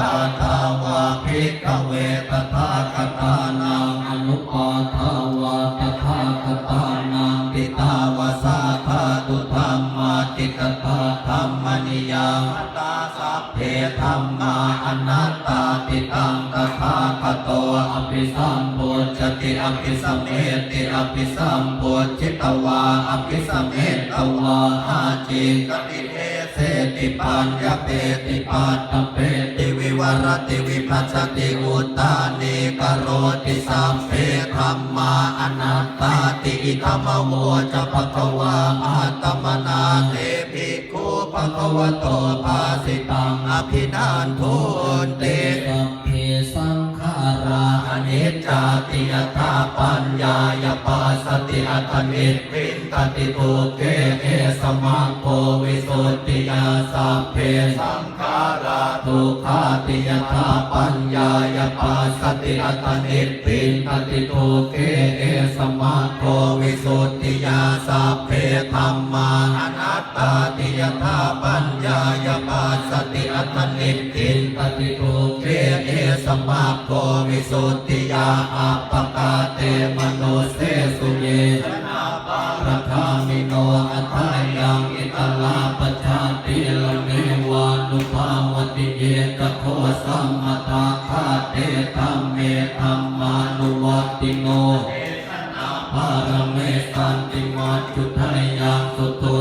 ตาทาวาภิกเวตถาคตานังอนุปาทาวาตถาคตานังปิตาวาสาธาตุธรรมาติกตาธรรมนิยังตาสัพเพธรรมาอนัตตาติตังตถาคโตอภิสัมพุจติอภิสัมเมติอภิสัมพุจิตวาอภิสัมเมตวาอาจิกติเทเสติปัญญเปติปัตตเปติ วรติวิพัสสติอุตานิกโรติสัมเพธรรมาอนัตตาติอิธรรมโวจะภควาอาตมนาเตภิกขุภควโตภาสิตังอภินันทุนเตสัพเพสัง ราอนิจจาติยถาปัญญายปัสติอัตนิวินตติทุเกเอสมังโควิสุทธิยาสัพเพสังขาราทุกขาติยถาปัญญายปัสติอัตนิวินตติทุเกเอสมังโควิสุทธิยาสัพเพธรรมาอนัตตาติยถาปัญญายปัสติอัตนิวินตติทุเกเอสมังโควิสุทธิยาอัปปกาเตมโนเสสุเยนาปาระคามิโนอัตายังอิตลาปชาติลเมวานุภาวติเยกโคสัมมตาคาเตธรรมเมธรรมานุวัติโนภารเมสันติมัจจุทายยังสุตุ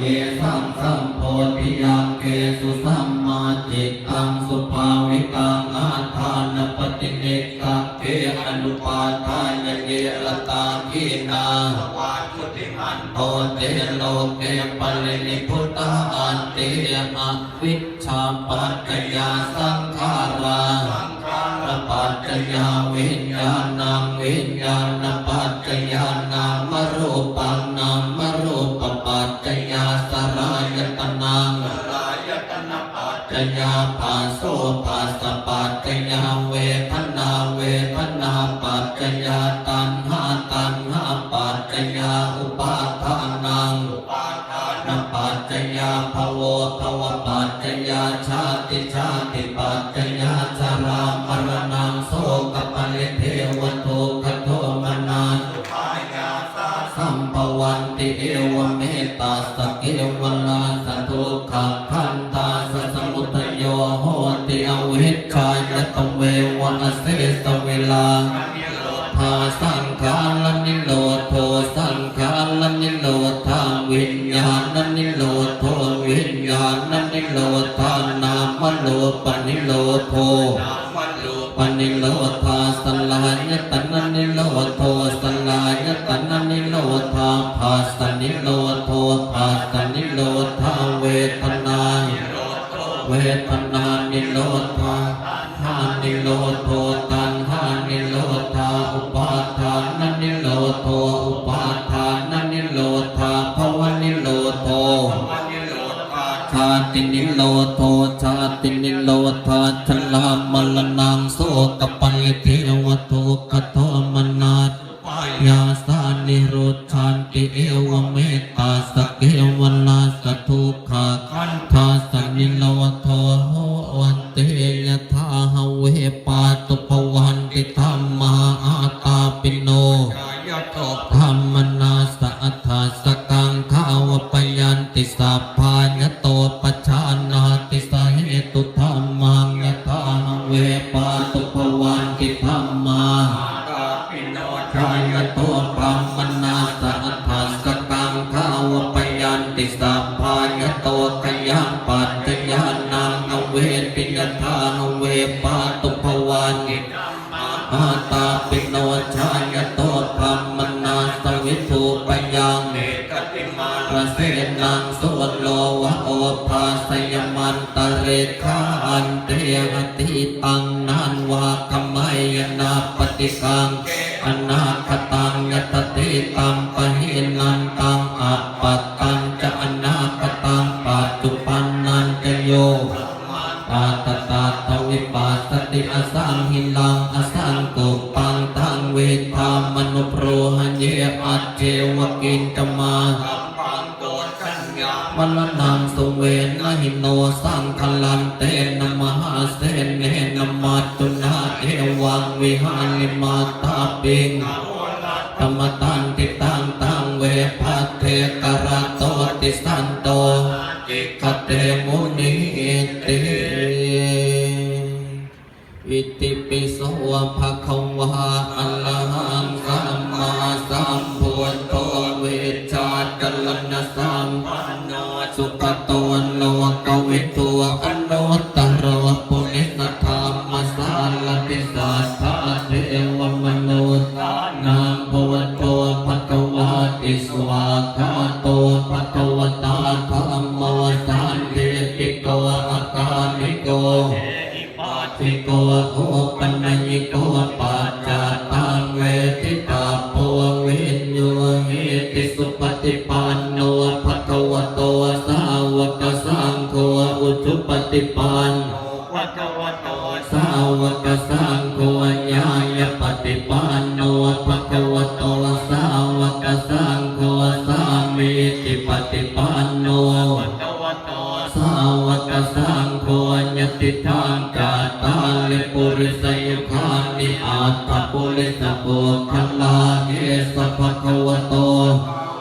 เยสัมสัมโพธิยังเกสุสัมมาจิตตังสุภาวิกังอาทานปฏิเนกะเกอนุปาทายเยลตากีนาสวาจุติมันโตเตโลเกปลินิพุตตาอันเตอวิชชาปัจจยาสังขาราสังขารปัจจยาวิญญาณังวิญญาณปัจจยานา มรูปัง ยาภาโสภาสะปัจจยาเวทนาเวทนาปัจจยาตัณหาตัณหาปัจจยาอุปาทานังอุปาทานปัจจยาภวภวปัจจยาชาติชาติปัจจยาชา โรธาวิญญาณนิโรธโทวิญญาณนิโรธานามโลปนิโรธโทปนิโรธาสลายตนะนิโรธโทสลายตนะนิโรธาภาสนิโรธโทภาสนิโรธาเวทนาเวทนานิโรธาหานิโรธโทตา โรธาชลามลนังโสกปัลเทวตุกขโทมนาตยาสานิโรชันติเอวเมตตาสเกวนาสทุขาคันทาสนิโลโทโหวันเตยทาหเวปาตุปวันติธรรมาอาต ติสัพพายโตกยังปัจจยานังอเวปิยทานเวปาตุภวันอาตาปิโนชายโตพรรมนาสวิทูปยังประเสนังสุวโลวะโอภาสยมันตะเรคาอันเตอติตังนานวาคมัยนาปฏิกังอนาคตังยตติตัมปะหินันตังอัปปัต ติอสังหิลังอสังตุปังตังเวทามนุโปรหันเยอัจเจวกินจมามลนังสุเวนหิโนสังคลันเตนมหาเสนเนนมัจจุนาเอวังวิหาริมาตาปิงธรรมตันติตังตังเวพัเทกระโตติสันโตคเตมุนิติ อิติปิโสภะคะวะอะระ ทิโกโอปัญญิโกปัจจตังเวทิตาโพวินโยหิติสุปฏิปันโนภะคะวะโตสาวกสังโฆอุชุปฏิปันโนวัตวัตโตสาวกสังโฆญาญปฏิปันโนภะคะวะโตสาวกสังโฆสามีติปฏิปันโนวัตวัตโตสาวกสังโฆญติทางกา ตาลิปุริสยุคานิอัตตปุริสปุคลาเอสภะคะวะโต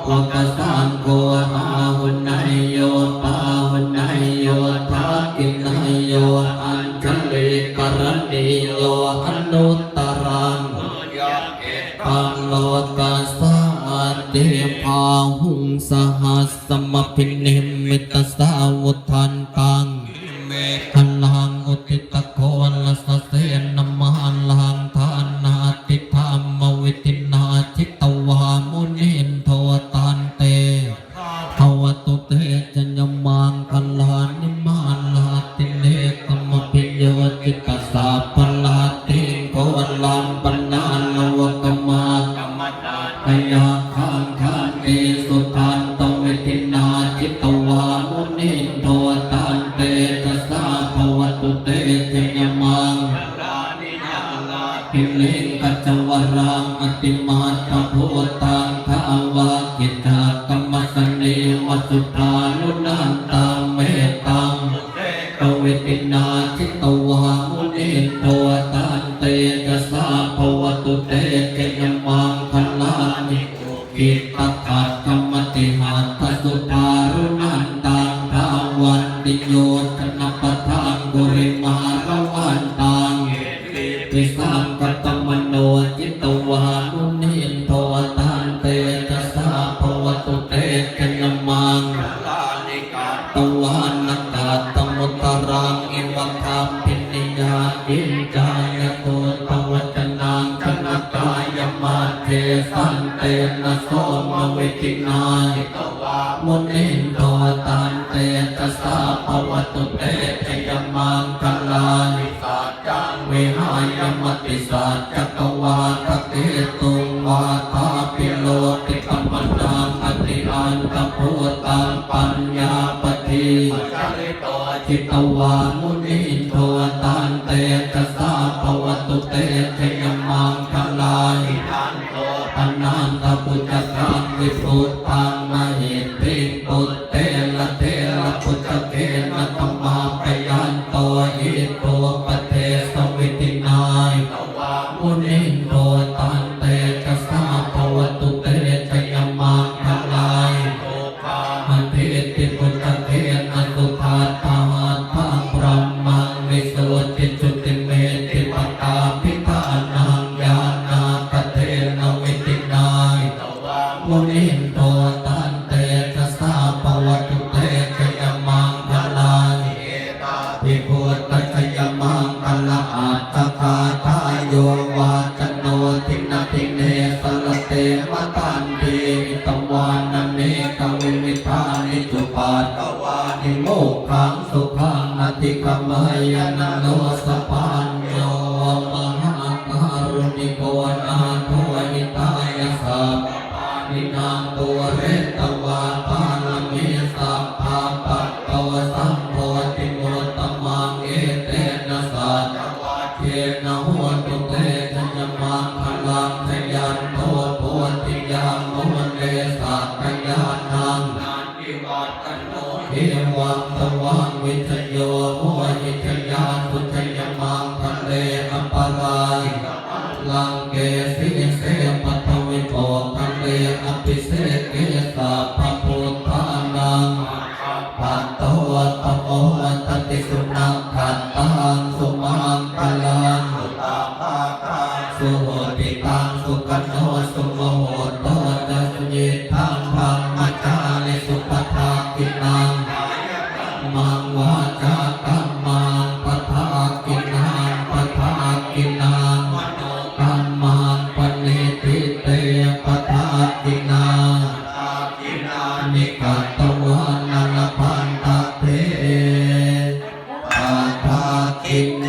วกสังโฆอาหุนายโยปาหุนายโยทักกินายโยอัญชลิกรณีโยอนุตตรังยะเกตปังโลกัสสะเตภาหุงสหัสสมพินิมมิตสาวุทันตังเมทันลังอุติตะโก สนีวัสุทานุนันตังเมตังเตกเวตินาจิตวามุนินโทตันเตจะสาภวตุเตเจยมังคลานิกิตตขัดกรรมติหัตสุทารุนันตังทาวันติโยธนปทังกุริมารวันตังติปิสังกตมโนจิตวานุ วทินายตวามุนินโทตันเตจะสาภวตุเตเจยมังคลานิสาจังวิหายมติสัจจกวาทเตตุงวาทาปิโลติกัมปนังอติอันตพุตังปัญญาปฏิจาริโตจิตวามุ วิพุตตัง ติโมกขังสุขังอธิกรรมายนะโนสปัญโยมหาการุณิโกนาโทหิตายสัพพานินางตุปุเรตวาปานมิสัพพะปะตตวสัมโพธิโมตตมังเอเตนะสัจเทนะโหตุเตชะยมังพลังทยันโตโพธิยัง วิทยโยโหหิทยาสุทยมังทะเลอัปารายลังเกสิเสปัทวิโตคะเลอภิเสเกสาพะพุทธานังปัตโตตโมตติสุนังขัตตังสุมังคลัง ตตวานันพันตะเทปะทากินเน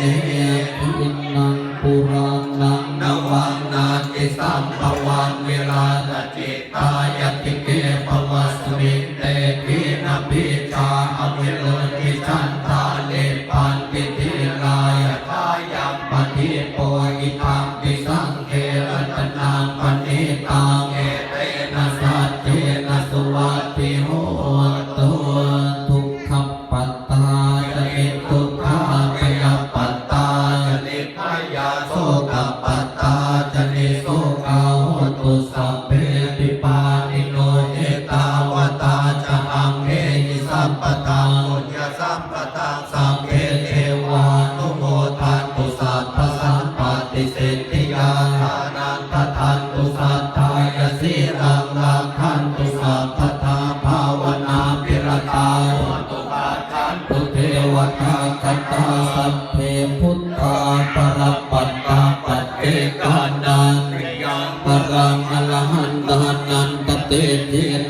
ทินังปุรานังนวังนาติสัมภวันเวลาตจิตตายติเกภวัสมิเตพีนพิจาอเวโลติชันทาเลปันติทิลายทายังปฏิโปอิทังติสังเครัตนังปณิตังเอ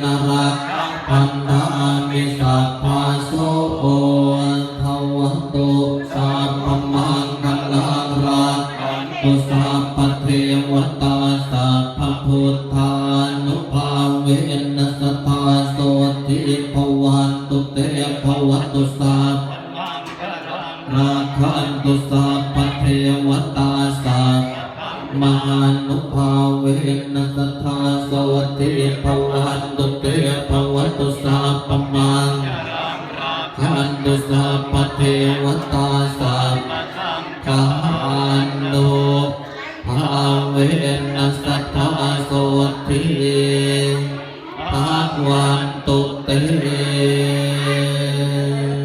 นระพันธามิสัพพาโสโอทวตุสัพพมังคลังรังตุสัพพเทวตาสัพพพุทธานุภาเวนัสตาโสติภวันตุเตภวตุสัพราคันตุสัพพเทวตาสัพมานุภาเวนัสตา สวัสดิภวันตุเตภวตุ